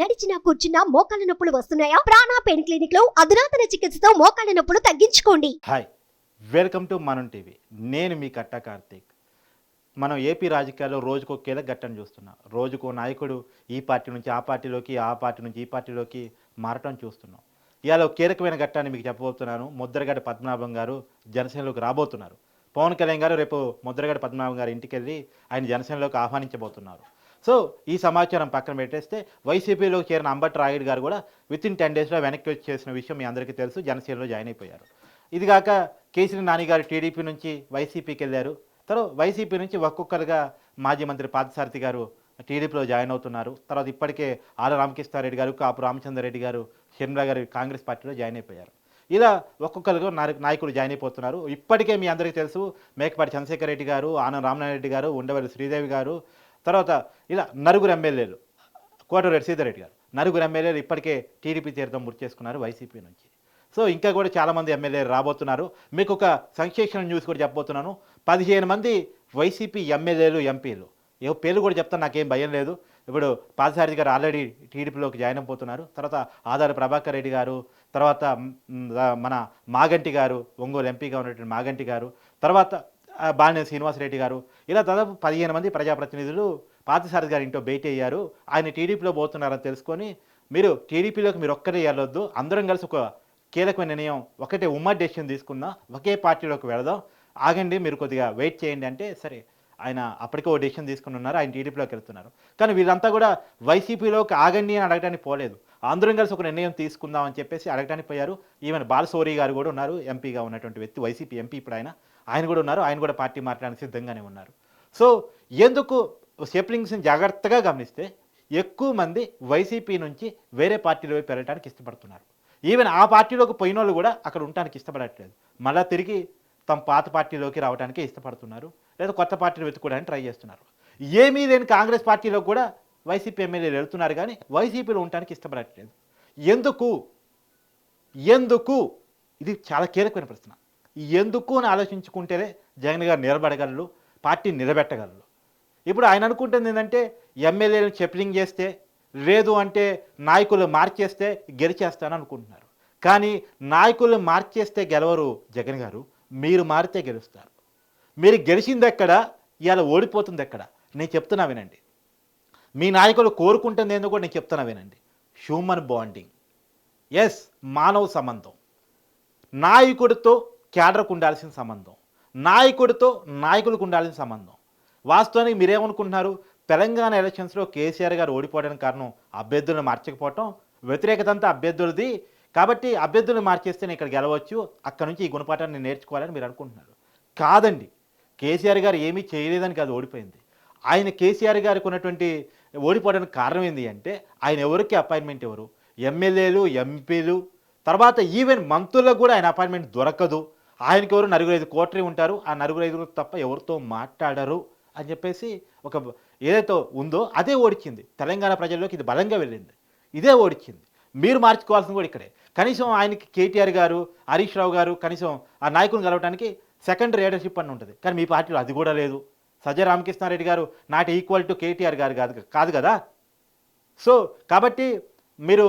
నడిచినా కూర్చున్నా మోకాళ్ళ నొప్పులు వస్తున్నాయా? ప్రాణా పెయిన్ క్లినిక్లో అధునాతన చికిత్సతో మోకాళ్ళ నొప్పులు తగ్గించుకోండి. Hi welcome to Manam TV నేను మీ కట్ట కార్తీక్. మనం ఏపీ రాజకీయాల్లో రోజుకో కీలక ఘట్టం చూస్తున్నాం. రోజుకో నాయకుడు ఈ పార్టీ నుంచి ఆ పార్టీలోకి ఆ పార్టీ నుంచి ఈ పార్టీలోకి మారటం చూస్తున్నాం. ఇవాళ కీలకమైన ఘట్టాన్ని మీకు చెప్పబోతున్నాను. ముద్రగడ పద్మనాభం గారు జనసేనలోకి రాబోతున్నారు. పవన్ కళ్యాణ్ గారు రేపు ముద్రగడ పద్మనాభం గారి ఇంటికి వెళ్ళి ఆయన జనసేనలోకి ఆహ్వానించబోతున్నారు. సో ఈ సమాచారం పక్కన పెట్టేస్తే వైసీపీలో చేరిన అంబట్ రాయుడు గారు కూడా విత్ ఇన్ టెన్ డేస్లో వెనక్కి వచ్చేసిన విషయం మీ అందరికీ తెలుసు. జనసేనలో జాయిన్ అయిపోయారు. ఇదిగాక కేసీ నానిగారు నాని గారు టీడీపీ నుంచి వైసీపీకి వెళ్ళారు. తర్వాత వైసీపీ నుంచి ఒక్కొక్కరుగా మాజీ మంత్రి పార్థసారథి గారు టీడీపీలో జాయిన్ అవుతున్నారు. తర్వాత ఇప్పటికే ఆల రామకృష్ణారెడ్డి గారు కాపు రామచంద్రరెడ్డి గారు షర్మిల గారు కాంగ్రెస్ పార్టీలో జాయిన్ అయిపోయారు. ఇలా ఒక్కొక్కరుగా నాయకులు జాయిన్ అయిపోతున్నారు. ఇప్పటికే మీ అందరికీ తెలుసు మేకపాటి చంద్రశేఖర్ రెడ్డి గారు ఆనం రామనారెడ్డి గారు ఉండవల్లి శ్రీదేవి గారు తర్వాత ఇలా నలుగురు ఎమ్మెల్యేలు కోటరెడ్డి సీతారెడ్డి గారు. నలుగురు ఎమ్మెల్యేలు ఇప్పటికే టీడీపీ తీర్థం గుర్తు చేసుకున్నారు వైసీపీ నుంచి. సో ఇంకా కూడా చాలామంది ఎమ్మెల్యేలు రాబోతున్నారు. మీకు ఒక సంక్షేషణ న్యూస్ కూడా చెప్పబోతున్నాను. పదిహేను మంది వైసీపీ ఎమ్మెల్యేలు ఎంపీలు. ఏ పేర్లు కూడా చెప్తాను నాకేం భయం లేదు. ఇప్పుడు పాదసారథి గారు ఆల్రెడీ టీడీపీలోకి జాయిన్ అయిపోతున్నారు. తర్వాత ఆదార ప్రభాకర్ రెడ్డి గారు తర్వాత మన మాగంటి గారు ఒంగోలు ఎంపీగా ఉన్నటువంటి మాగంటి గారు. తర్వాత ఆ, బాలినేని శ్రీనివాసరెడ్డి గారు. ఇలా దాదాపు పదిహేను మంది ప్రజాప్రతినిధులు పార్థసారథి గారి ఇంట్లో భేటీ అయ్యారు. ఆయన టీడీపీలో పోతున్నారని తెలుసుకొని మీరు టీడీపీలోకి మీరు ఒక్కరే వెళ్ళొద్దు. అందరం కలిసి ఒక కీలకమైన నిర్ణయం ఒకటే ఉమ్మడి డెసిషన్ తీసుకుందాం. ఒకే పార్టీలోకి వెళదాం. ఆగండి మీరు కొద్దిగా వెయిట్ చేయండి అంటే సరే ఆయన అప్పటికే ఓ డెసిషన్ తీసుకుని ఉన్నారు. ఆయన టీడీపీలోకి వెళ్తున్నారు. కానీ వీళ్ళంతా కూడా వైసీపీలోకి ఆగండి అని అడగడానికి పోలేదు. అందరం కలిసి ఒక నిర్ణయం తీసుకుందాం అని చెప్పేసి అడగడానికి పోయారు. ఈవెన్ బాలసోరి గారు కూడా ఉన్నారు. ఎంపీగా ఉన్నటువంటి వ్యక్తి వైసీపీ ఎంపీ ఇప్పుడు ఆయన ఆయన కూడా ఉన్నారు ఆయన కూడా పార్టీ మాట్లాడడానికి సిద్ధంగానే ఉన్నారు. సో ఎందుకు సేప్లింగ్స్ని జాగ్రత్తగా గమనిస్తే ఎక్కువ మంది వైసీపీ నుంచి వేరే పార్టీలో పెరగడానికి వెళ్ళడానికి ఇష్టపడుతున్నారు. ఈవెన్ ఆ పార్టీలోకి పోయిన వాళ్ళు కూడా అక్కడ ఉండడానికి ఇష్టపడట్లేదు. మళ్ళీ తిరిగి తమ పాత పార్టీలోకి రావడానికే ఇష్టపడుతున్నారు లేదా కొత్త పార్టీలు వెతుక్కోవడానికి ట్రై చేస్తున్నారు. ఏమీ లేని కాంగ్రెస్ పార్టీలో కూడా వైసీపీ ఎమ్మెల్యేలు వెళ్తున్నారు కానీ వైసీపీలో ఉండడానికి ఇష్టపడట్లేదు. ఎందుకు? ఎందుకు? ఇది చాలా కీలకమైన ప్రశ్న. ఎందుకు అని ఆలోచించుకుంటేనే జగన్ గారు నిలబడగలరు పార్టీ నిలబెట్టగలరు. ఇప్పుడు ఆయన అనుకుంటుంది ఏంటంటే ఎమ్మెల్యేలను చెప్లింగ్ చేస్తే లేదు అంటే నాయకులు మార్చేస్తే గెలిచేస్తాను అనుకుంటున్నారు. కానీ నాయకులు మార్చేస్తే గెలవరు జగన్ గారు మీరు మారితే గెలుస్తారు. మీరు గెలిచింది ఎక్కడ? ఇవాళ ఓడిపోతుంది ఎక్కడ? నేను చెప్తున్నా వినండి. మీ నాయకులు కోరుకుంటుంది ఏందో కూడా నేను చెప్తున్నా వినండి. Human bonding. ఎస్ మానవ సంబంధం. నాయకుడితో క్యాడర్కు ఉండాల్సిన సంబంధం. నాయకుడితో నాయకులకు ఉండాల్సిన సంబంధం. వాస్తవానికి మీరేమనుకుంటున్నారు? తెలంగాణ ఎలక్షన్స్లో కేసీఆర్ గారు ఓడిపోవడానికి కారణం అభ్యర్థులను మార్చకపోవటం వ్యతిరేకత అంతా అభ్యర్థులది. కాబట్టి అభ్యర్థులను మార్చేస్తే నేను ఇక్కడ గెలవచ్చు. అక్కడ నుంచి ఈ గుణపాఠాన్ని నేర్చుకోవాలని మీరు అనుకుంటున్నారు. కాదండి. కేసీఆర్ గారు ఏమీ చేయలేదని కాదు ఓడిపోయింది. ఆయన కేసీఆర్ గారికి ఉన్నటువంటి ఓడిపోవడానికి కారణం ఏంటి అంటే ఆయన ఎవరికి అపాయింట్మెంట్ ఎవరు ఎమ్మెల్యేలు ఎంపీలు తర్వాత ఈవెన్ మంత్రులకు కూడా ఆయన అపాయింట్మెంట్ దొరకదు. ఆయనకి ఎవరు నలుగురు ఐదు కోటరీ ఉంటారు ఆ నలుగురు ఐదుగురు తప్ప ఎవరితో మాట్లాడరు అని చెప్పేసి ఒక ఏదైతే ఉందో అదే ఓడిచింది. తెలంగాణ ప్రజల్లోకి ఇది బలంగా వెళ్ళింది. ఇదే ఓడిచింది. మీరు మార్చుకోవాల్సింది కూడా ఇక్కడే. కనీసం ఆయనకి కేటీఆర్ గారు హరీష్ రావు గారు కనీసం ఆ నాయకుని కలవడానికి సెకండ్ లీడర్షిప్ అని ఉంటుంది. కానీ మీ పార్టీలో అది కూడా లేదు. సజ్జ రామకృష్ణారెడ్డి గారు నాట్ ఈక్వల్ టు కేటీఆర్ గారు కాదు కాదు కదా? సో కాబట్టి మీరు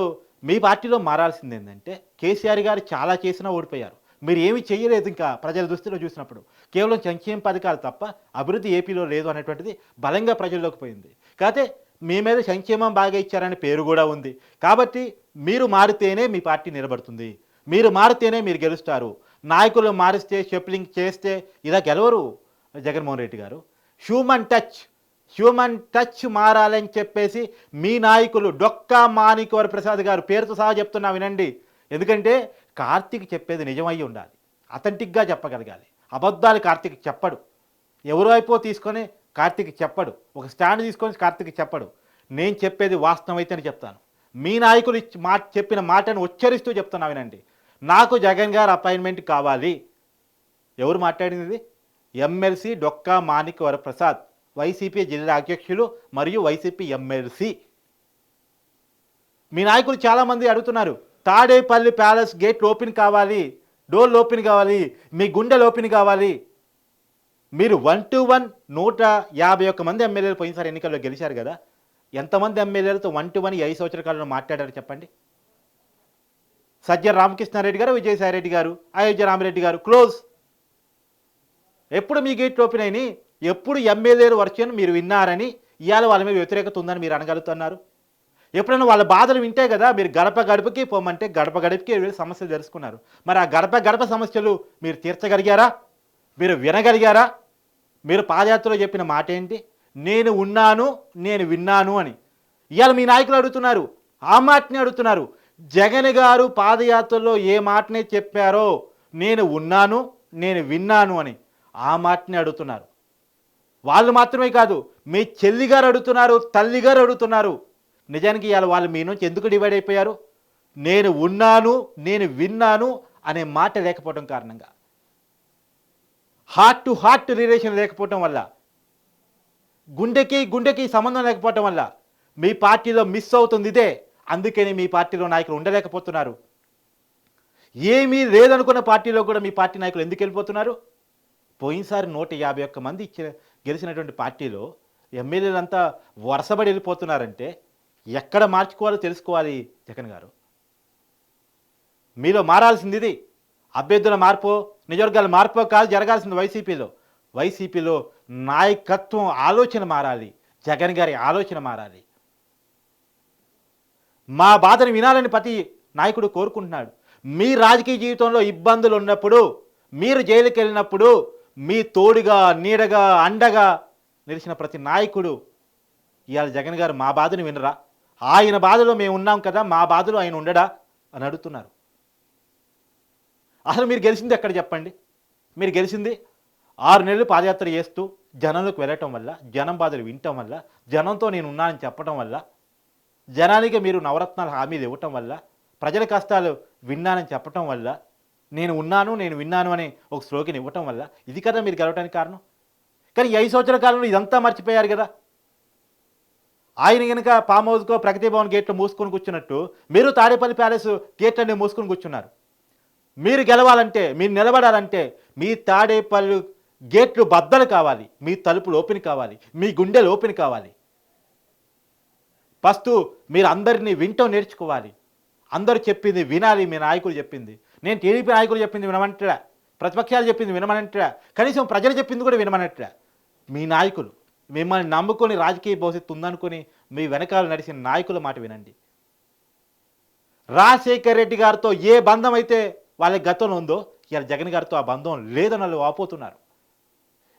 మీ పార్టీలో మారాల్సింది ఏంటంటే కేసీఆర్ గారు చాలా చేసినా ఓడిపోయారు. మీరు ఏమి చేయలేదు ఇంకా ప్రజల దృష్టిలో చూసినప్పుడు. కేవలం సంక్షేమ పథకాలు తప్ప అభివృద్ధి ఏపీలో లేదు అనేటువంటిది బలంగా ప్రజల్లోకి పోయింది. కాకపోతే మీ మీద సంక్షేమం బాగా ఇచ్చారనే పేరు కూడా ఉంది. కాబట్టి మీరు మారితేనే మీ పార్టీ నిలబడుతుంది. మీరు మారితేనే మీరు గెలుస్తారు. నాయకులు మారిస్తే షెప్లింగ్ చేస్తే ఇలా గెలవరు జగన్మోహన్ రెడ్డి గారు. హ్యూమన్ టచ్ హ్యూమన్ టచ్ మారాలని చెప్పేసి మీ నాయకులు డొక్కా మాణిక్యవర ప్రసాద్ గారు పేరుతో సహా చెప్తున్నా వినండి. ఎందుకంటే కార్తీక్ చెప్పేది నిజమై ఉండాలి. అథెంటిక్గా చెప్పగలగాలి. అబద్ధాలు కార్తీక్ చెప్పడు. ఎవరు అయిపో తీసుకొని కార్తీక్ చెప్పడు. ఒక స్టాండ్ తీసుకొని కార్తీక్ చెప్పడు. నేను చెప్పేది వాస్తవమైతేనే అని చెప్తాను. మీ నాయకులు ఇచ్చి మాట చెప్పిన మాటను ఉచ్చరిస్తూ చెప్తున్నా వినండి. నాకు జగన్ గారు అపాయింట్మెంట్ కావాలి. ఎవరు మాట్లాడింది ఎమ్మెల్సీ డొక్కా మాణిక్ వరప్రసాద్. వైసీపీ జిల్లా అధ్యక్షులు మరియు వైసీపీ ఎమ్మెల్సీ. మీ నాయకులు చాలామంది అడుగుతున్నారు. తాడేపల్లి ప్యాలెస్ గేట్ ఓపెన్ కావాలి డోర్ ఓపెన్ కావాలి మీ గుండెలు ఓపెన్ కావాలి. మీరు వన్ టు వన్ నూట యాభై ఒక్క మంది ఎమ్మెల్యేలు పోయినసారి ఎన్నికల్లో గెలిచారు కదా. ఎంతమంది ఎమ్మెల్యేలతో వన్ టు వన్ ఐదు సంవత్సరాల కాలంలో మాట్లాడారు చెప్పండి. సజ్జల రామకృష్ణారెడ్డి గారు విజయసాయి రెడ్డి గారు అయోధ్య రామిరెడ్డి గారు క్లోజ్. ఎప్పుడు మీ గేట్లు ఓపెన్ అయినాయి ఎప్పుడు ఎమ్మెల్యేలు వర్షన్ మీరు విన్నారని ఇవాళ వాళ్ళ మీద వ్యతిరేకత ఉందని మీరు అనగలుగుతున్నారు. ఎప్పుడైనా వాళ్ళ బాధలు వింటే కదా మీరు గడప గడపకి పోమంటే గడప గడపకి సమస్యలు తెలుసుకున్నారు. మరి ఆ గడప గడప సమస్యలు మీరు తీర్చగలిగారా? మీరు వినగలిగారా? మీరు పాదయాత్రలో చెప్పిన మాట ఏంటి నేను ఉన్నాను నేను విన్నాను అని. ఇవాళ మీ నాయకులు అడుగుతున్నారు ఆ మాటని అడుగుతున్నారు. జగన్ గారు పాదయాత్రలో ఏ మాటనే చెప్పారో నేను ఉన్నాను నేను విన్నాను అని ఆ మాటని అడుగుతున్నారు. వాళ్ళు మాత్రమే కాదు మీ చెల్లి గారు అడుగుతున్నారు తల్లి గారు అడుగుతున్నారు. నిజానికి ఇవాళ వాళ్ళు మీ నుంచి ఎందుకు డివైడ్ అయిపోయారు? నేను ఉన్నాను నేను విన్నాను అనే మాట లేకపోవడం కారణంగా. హార్ట్ టు హార్ట్ రిలేషన్ లేకపోవటం వల్ల గుండెకి గుండెకి సంబంధం లేకపోవటం వల్ల మీ పార్టీలో మిస్ అవుతుంది ఇదే. అందుకని మీ పార్టీలో నాయకులు ఉండలేకపోతున్నారు. ఏమీ లేదనుకున్న పార్టీలో కూడా మీ పార్టీ నాయకులు ఎందుకు వెళ్ళిపోతున్నారు? పోయినసారి నూట యాభై ఒక్క మంది ఇచ్చిన గెలిచినటువంటి పార్టీలో ఎమ్మెల్యేలంతా వరుసబడి వెళ్ళిపోతున్నారంటే ఎక్కడ మార్చుకోవాలో తెలుసుకోవాలి జగన్ గారు. మీలో మారాల్సింది ఇది అభ్యర్థుల మార్పు నిజవర్గాల మార్పు కాదు జరగాల్సింది వైసీపీలో. వైసీపీలో నాయకత్వం ఆలోచన మారాలి. జగన్ గారి ఆలోచన మారాలి. మా బాధను వినాలని ప్రతి నాయకుడు కోరుకుంటున్నాడు. మీ రాజకీయ జీవితంలో ఇబ్బందులు ఉన్నప్పుడు మీరు జైలుకి వెళ్ళినప్పుడు మీ తోడుగా నీడగా అండగా నిలిచిన ప్రతి నాయకుడు ఇవాళ జగన్ గారు మా బాధను వినరా? ఆయన బాధలో మేము ఉన్నాం కదా మా బాధలో ఆయన ఉండడా? అని అడుగుతున్నారు. అసలు మీరు గెలిచింది ఎక్కడ చెప్పండి? మీరు గెలిచింది ఆరు నెలలు పాదయాత్ర చేస్తూ జనంలోకి వెళ్ళటం వల్ల జనం బాధలు వినటం వల్ల జనంతో నేను ఉన్నానని చెప్పటం వల్ల జనానికి మీరు నవరత్నాల హామీలు ఇవ్వటం వల్ల ప్రజల కష్టాలు విన్నానని చెప్పటం వల్ల నేను ఉన్నాను నేను విన్నాను అనే ఒక స్లోగన్ ఇవ్వటం వల్ల ఇది కదా మీరు గెలవడానికి కారణం. కానీ ఐదు సంవత్సరాల కాలంలో ఇదంతా మర్చిపోయారు కదా. ఆయన కనుక ఫామ్ హౌస్కో ప్రగతి భవన్ గేట్లు మూసుకొని కూర్చున్నట్టు మీరు తాడేపల్లి ప్యాలెస్ గేట్లన్నీ మూసుకొని కూర్చున్నారు. మీరు గెలవాలంటే మీరు నిలబడాలంటే మీ తాడేపల్లి గేట్లు బద్దలు కావాలి మీ తలుపులు ఓపెన్ కావాలి మీ గుండెలు ఓపెన్ కావాలి. ఫస్ట్ మీరు అందరినీ వింటం నేర్చుకోవాలి. అందరూ చెప్పింది వినాలి మీ నాయకులు చెప్పింది. నేను టీడీపీ నాయకులు చెప్పింది వినమంటా ప్రతిపక్షాలు చెప్పింది వినమనట్రా కనీసం ప్రజలు చెప్పింది కూడా వినమనట్రా మీ నాయకులు. మిమ్మల్ని నమ్ముకొని రాజకీయ భవిష్యత్తు ఉందనుకొని మీ వెనకాల నడిచిన నాయకుల మాట వినండి. రాజశేఖర్ రెడ్డి గారితో ఏ బంధం అయితే వాళ్ళ గతంలో ఉందో ఇవాళ జగన్ గారితో ఆ బంధం లేదని వాళ్ళు వాపోతున్నారు.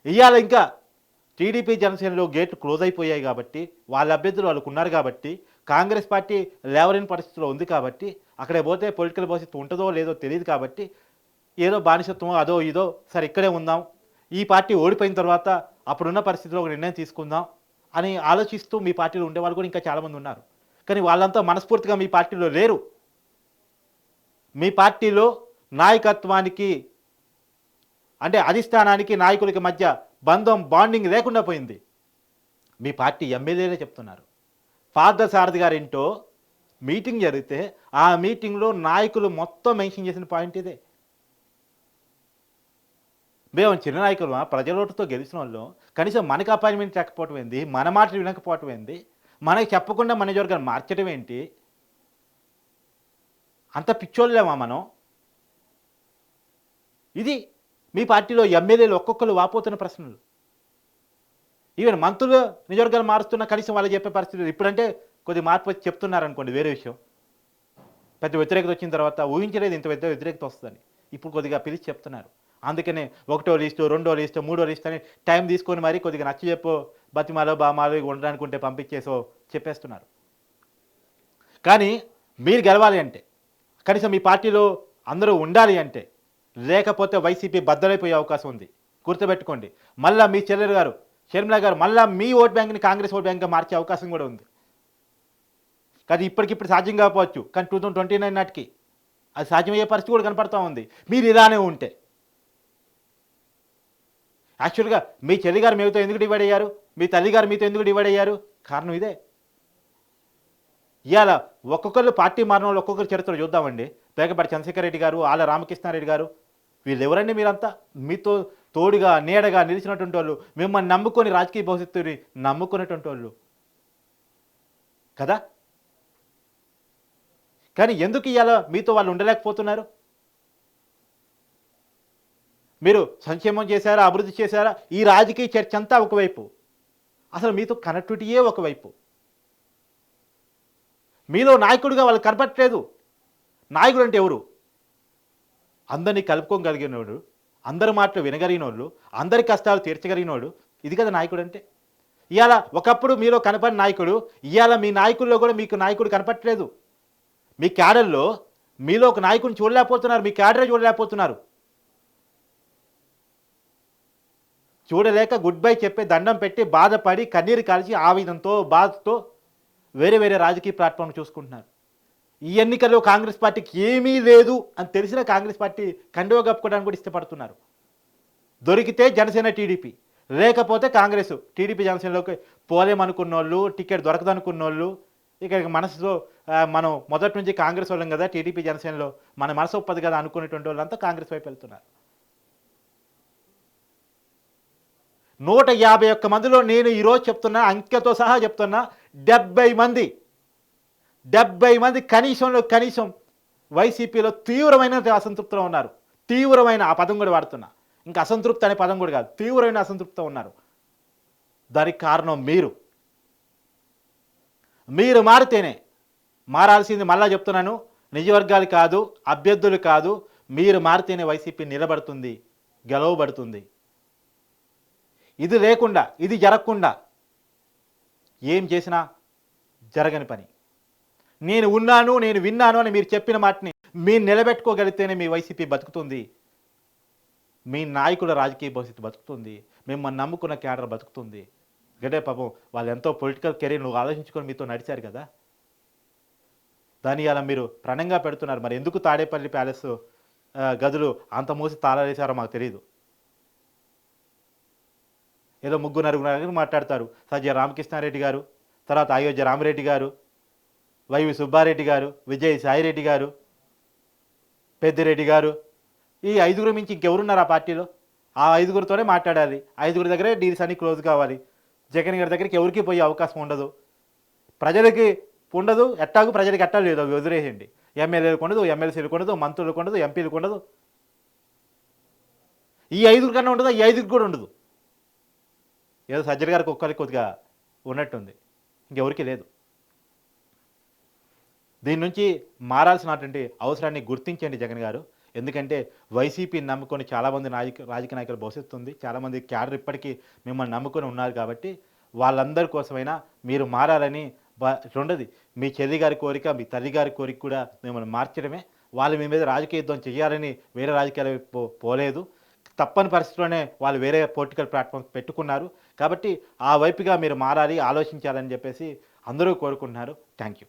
ఇవాళ ఇంకా టీడీపీ జనసేనలో గేట్లు క్లోజ్ అయిపోయాయి కాబట్టి వాళ్ళ అభ్యర్థులు వాళ్ళకు ఉన్నారు కాబట్టి కాంగ్రెస్ పార్టీ లేవలేని పరిస్థితిలో ఉంది కాబట్టి అక్కడే పోతే పొలిటికల్ భవిష్యత్తు ఉంటుందో లేదో తెలియదు కాబట్టి ఏదో బానిసత్వం అదో ఇదో సరే ఇక్కడే ఉందాం. ఈ పార్టీ ఓడిపోయిన తర్వాత అప్పుడున్న పరిస్థితిలో ఒక నిర్ణయం తీసుకుందాం అని ఆలోచిస్తూ మీ పార్టీలో ఉండేవాళ్ళు కూడా ఇంకా చాలామంది ఉన్నారు. కానీ వాళ్ళంతా మనస్ఫూర్తిగా మీ పార్టీలో లేరు. మీ పార్టీలో నాయకత్వానికి అంటే అధిష్టానానికి నాయకులకి మధ్య బంధం బాండింగ్ లేకుండా పోయింది. మీ పార్టీ ఎమ్మెల్యేలే చెప్తున్నారు. ఫాదర్ సారథి గారింటో మీటింగ్ జరిగితే ఆ మీటింగ్లో నాయకులు మొత్తం మెన్షన్ చేసిన పాయింట్ ఇదే. మేము చిన్న నాయకులు ప్రజల గెలిచిన వాళ్ళు కనీసం మనకి అపాయింట్మెంట్ లేకపోవటం ఏంది? మన మాటలు వినకపోవటం ఏంది? మనకి చెప్పకుండా మన వర్గాన్ని మార్చడం ఏంటి? అంత పిచ్చోళ్ళేమా మనం? ఇది మీ పార్టీలో ఎమ్మెల్యేలు ఒక్కొక్కరు వాపోతున్న ప్రశ్నలు. ఈవెన్ మంత్రులు నిజవర్గాలు మారుస్తున్న కనీసం వాళ్ళు చెప్పే పరిస్థితి ఇప్పుడంటే కొద్ది మార్పు వచ్చి చెప్తున్నారు అనుకోండి వేరే విషయం. పెద్ద వ్యతిరేకత వచ్చిన తర్వాత ఊహించలేదు ఇంత పెద్ద వ్యతిరేకత వస్తుందని. ఇప్పుడు కొద్దిగా పిలిచి చెప్తున్నారు. అందుకనే ఒకటో లిస్టు రెండో లిస్టు మూడో లిస్ట్ అని టైం తీసుకొని మరి కొద్దిగా నచ్చ చెప్పు బతిమాలో బామాలో ఇవి ఉండడానికి ఉంటే పంపించేసో చెప్పేస్తున్నారు. కానీ మీరు గెలవాలి అంటే కనీసం మీ పార్టీలో అందరూ ఉండాలి అంటే లేకపోతే వైసీపీ బద్దలైపోయే అవకాశం ఉంది. గుర్తుపెట్టుకోండి మళ్ళా మీ చెల్లెలు గారు షర్మిల గారు మళ్ళా మీ ఓట్ బ్యాంక్ని కాంగ్రెస్ ఓట్ బ్యాంక్గా మార్చే అవకాశం కూడా ఉంది. కానీ ఇప్పటికిప్పుడు సాధ్యం కాకపోవచ్చు కానీ టూ థౌజండ్ ట్వంటీ నైన్ నాటికి అది సాధ్యమయ్యే పరిస్థితి కూడా కనపడతా ఉంది. మీరు ఇలానే ఉంటే యాక్చువల్గా మీ చెల్లి గారు మీతో ఎందుకు డివైడ్ అయ్యారు? మీ తల్లి గారు మీతో ఎందుకు డివైడ్ అయ్యారు? కారణం ఇదే. ఇవాళ ఒక్కొక్కరు పార్టీ మారిన వాళ్ళు ఒక్కొక్కరు చరిత్ర చూద్దామండి. పేకపాటి చంద్రశేఖర్ రెడ్డి గారు ఆల రామకృష్ణారెడ్డి గారు వీళ్ళు ఎవరండి మీరంతా? మీతో తోడుగా నీడగా నిలిచినటువంటి వాళ్ళు మిమ్మల్ని నమ్ముకొని రాజకీయ భవిష్యత్తుని నమ్ముకునేటువంటి వాళ్ళు. కదా? కానీ ఎందుకు ఇవాళ మీతో వాళ్ళు ఉండలేకపోతున్నారు? మీరు సంక్షేమం చేశారా అభివృద్ధి చేశారా? ఈ రాజకీయ చర్చ అంతా ఒకవైపు. అసలు మీతో కనెక్టివిటీయే ఒకవైపు. మీలో నాయకుడిగా వాళ్ళు కనపట్లేదు నాయకుడు అంటే ఎవరు? అందరినీ కలుపుకోగలిగినోడు అందరి మాటలు వినగలిగినోళ్ళు అందరి కష్టాలు తీర్చగలిగినోడు ఇది కదా నాయకుడు అంటే ఇవాళ ఒకప్పుడు మీలో కనపడిన నాయకుడు ఇవాళ మీ నాయకుల్లో కూడా మీకు నాయకుడు కనపట్లేదు మీ క్యాడర్లో మీలో ఒక నాయకుడిని చూడలేకపోతున్నారు మీ క్యాడరే చూడలేకపోతున్నారు. చూడలేక గుడ్ బై చెప్పి దండం పెట్టి బాధపడి కన్నీరు కాల్చి ఆవేదంతో బాధతో వేరే వేరే రాజకీయ ప్లాట్ఫామ్ చూసుకుంటున్నారు. ఈ ఎన్నికల్లో కాంగ్రెస్ పార్టీకి ఏమీ లేదు అని తెలిసిన కాంగ్రెస్ పార్టీ కండువ కప్పుకోవడానికి కూడా ఇష్టపడుతున్నారు. దొరికితే జనసేన టీడీపీ లేకపోతే కాంగ్రెస్. టీడీపీ జనసేనలోకి పోలేమనుకున్న వాళ్ళు టికెట్ దొరకదనుకున్న వాళ్ళు ఇక మనసులో మనం మొదటి నుంచి కాంగ్రెస్ వాళ్ళం కదా టీడీపీ జనసేనలో మన మనసు ఒప్పదు కదా అనుకునేటువంటి వాళ్ళంతా కాంగ్రెస్ వైపు వెళ్తున్నారు. నూట యాభై ఒక్క మందిలో నేను ఈరోజు చెప్తున్నా అంకెతో సహా చెప్తున్నా డెబ్బై మంది డెబ్బై మంది కనీసంలో కనీసం వైసీపీలో తీవ్రమైన అసంతృప్తిలో ఉన్నారు. తీవ్రమైన ఆ పదం కూడా వాడుతున్నా. ఇంకా అసంతృప్తి అనే పదం కూడా కాదు. తీవ్రమైన అసంతృప్తితో ఉన్నారు. దానికి కారణం మీరు. మీరు మారితేనే మారాల్సింది మళ్ళా చెప్తున్నాను. నిజవర్గాలు కాదు అభ్యర్థులు కాదు మీరు మారితేనే వైసీపీ నిలబడుతుంది గెలవబడుతుంది. ఇది లేకుండా ఇది జరగకుండా ఏం చేసినా జరగని పని. నేను ఉన్నాను నేను విన్నాను అని మీరు చెప్పిన మాటని మీరు నిలబెట్టుకోగలిగితేనే మీ వైసీపీ బతుకుతుంది. మీ నాయకుల రాజకీయ భవిష్యత్తు బతుకుతుంది. మిమ్మల్ని నమ్ముకున్న క్యాడర్ బతుకుతుంది. గడే పాపం వాళ్ళు ఎంతో పొలిటికల్ కెరీర్ నువ్వు ఆలోచించుకొని మీతో నడిచారు కదా? దాని అలా మీరు ప్రణంగా పెడుతున్నారు. మరి ఎందుకు తాడేపల్లి ప్యాలెస్ గదులు అంత మూసి తాళాలేసారో మాకు తెలియదు. ఏదో ముగ్గురు నరుగురు మాట్లాడతారు. సజ్జ రామకృష్ణారెడ్డి గారు తర్వాత అయోధ్య రామరెడ్డి గారు వైవి సుబ్బారెడ్డి గారు విజయ్ సాయిరెడ్డి గారు పెద్దిరెడ్డి గారు. ఈ ఐదుగురు మించి ఇంకెవరున్నారు ఆ పార్టీలో? ఆ ఐదుగురితోనే మాట్లాడాలి. ఐదుగురి దగ్గరే డీల్స్ అన్ని క్లోజ్ కావాలి. జగన్ గారి దగ్గరికి ఎవరికి పోయే అవకాశం ఉండదు. ప్రజలకి ఉండదు ఎట్టాగు ప్రజలకి ఎట్టా లేదు అవి వదిలేసేయండి. ఎమ్మెల్యేలకు ఉండదు ఎమ్మెల్సీలకు ఉండదు మంత్రులకు ఉండదు ఎంపీలకు ఉండదు ఈ ఐదుగురు కన్నా ఉండదు? ఈ ఐదుగురు కూడా ఉండదు. ఏదో సజ్జల గారికి ఒక్కరికి కొద్దిగా ఉన్నట్టుంది. ఇంకెవరికి లేదు. దీని నుంచి మారాల్సినటువంటి అవసరాన్ని గుర్తించండి జగన్ గారు. ఎందుకంటే వైసీపీ నమ్ముకొని చాలామంది నాయక రాజకీయ నాయకులు భవిష్యత్తుంది. చాలామంది క్యాడర్ ఇప్పటికీ మిమ్మల్ని నమ్ముకొని ఉన్నారు కాబట్టి వాళ్ళందరి కోసమైనా మీరు మారాలని బ- రెండోది మీ చెల్లి గారి కోరిక మీ తల్లి గారి కోరిక కూడా మిమ్మల్ని మార్చడమే. వాళ్ళు మీ మీద రాజకీయ యుద్ధం చేయాలని వేరే రాజకీయాలు పో పోలేదు. తప్పని పరిస్థితిలోనే వాళ్ళు వేరే పొలిటికల్ ప్లాట్ఫామ్స్ పెట్టుకున్నారు. కాబట్టి ఆ వైపుగా మీరు మారాలి ఆలోచించాలని చెప్పేసి అందరూ కోరుకుంటున్నారు. Thank you